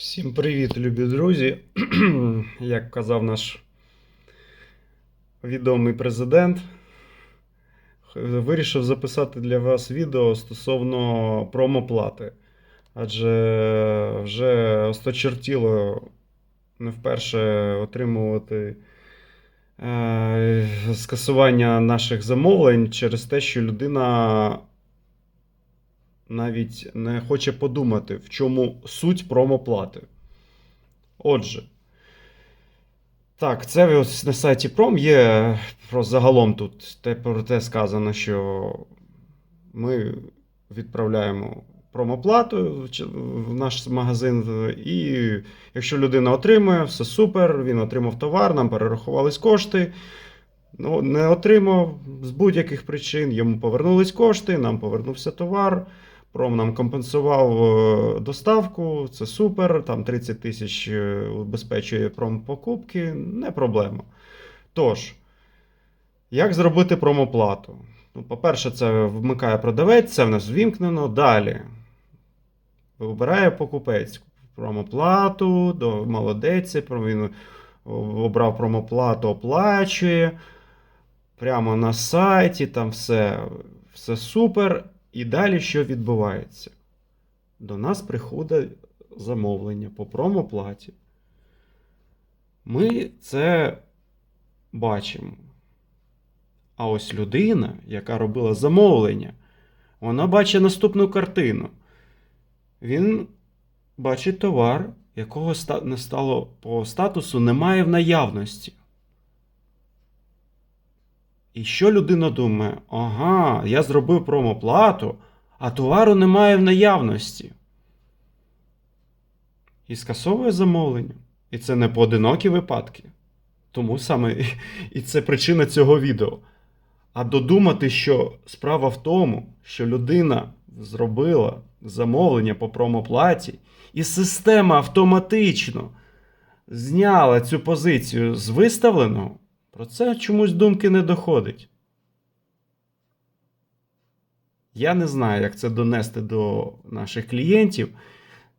Всім привіт, любі друзі. Як казав наш відомий президент, вирішив записати для вас відео стосовно промоплати. Адже вже осточертіло не вперше отримувати е, скасування наших замовлень через те, що людина навіть не хоче подумати, в чому суть промоплати. Отже, так, це ось на сайті Пром є про загалом тут те, про те сказано, що ми відправляємо промоплату в наш магазин, і якщо людина отримує, все супер, він отримав товар, нам перерахувались кошти. Ну, не отримав з будь-яких причин, йому повернулись кошти, нам повернувся товар. Пром нам компенсував е, доставку, це супер. Там 30 тисяч е, убезпечує пром покупки, не проблема. Тож, як зробити промоплату? Ну, по-перше, це вмикає продавець, це в нас ввімкнено. Далі. Вибирає покупець промоплату, до молодець, він обрав промоплату, оплачує. Прямо на сайті, там все, все супер. І далі що відбувається? До нас приходить замовлення по промоплаті. Ми це бачимо. А ось людина, яка робила замовлення, вона бачить наступну картину. Він бачить товар, якого не стало по статусу немає в наявності. І що людина думає? Ага, я зробив промоплату, а товару немає в наявності. І скасовує замовлення. І це не поодинокі випадки. Тому саме і- це причина цього відео. А додумати, що справа в тому, що людина зробила замовлення по промоплаті, і система автоматично зняла цю позицію з виставленого, про це чомусь думки не доходить. Я не знаю, як це донести до наших клієнтів.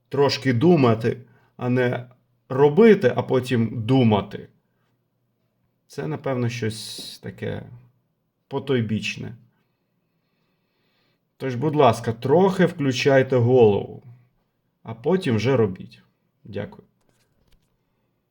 Трошки думати, а не робити, а потім думати. Це, напевно, щось таке потойбічне. Тож, будь ласка, трохи включайте голову, а потім вже робіть. Дякую.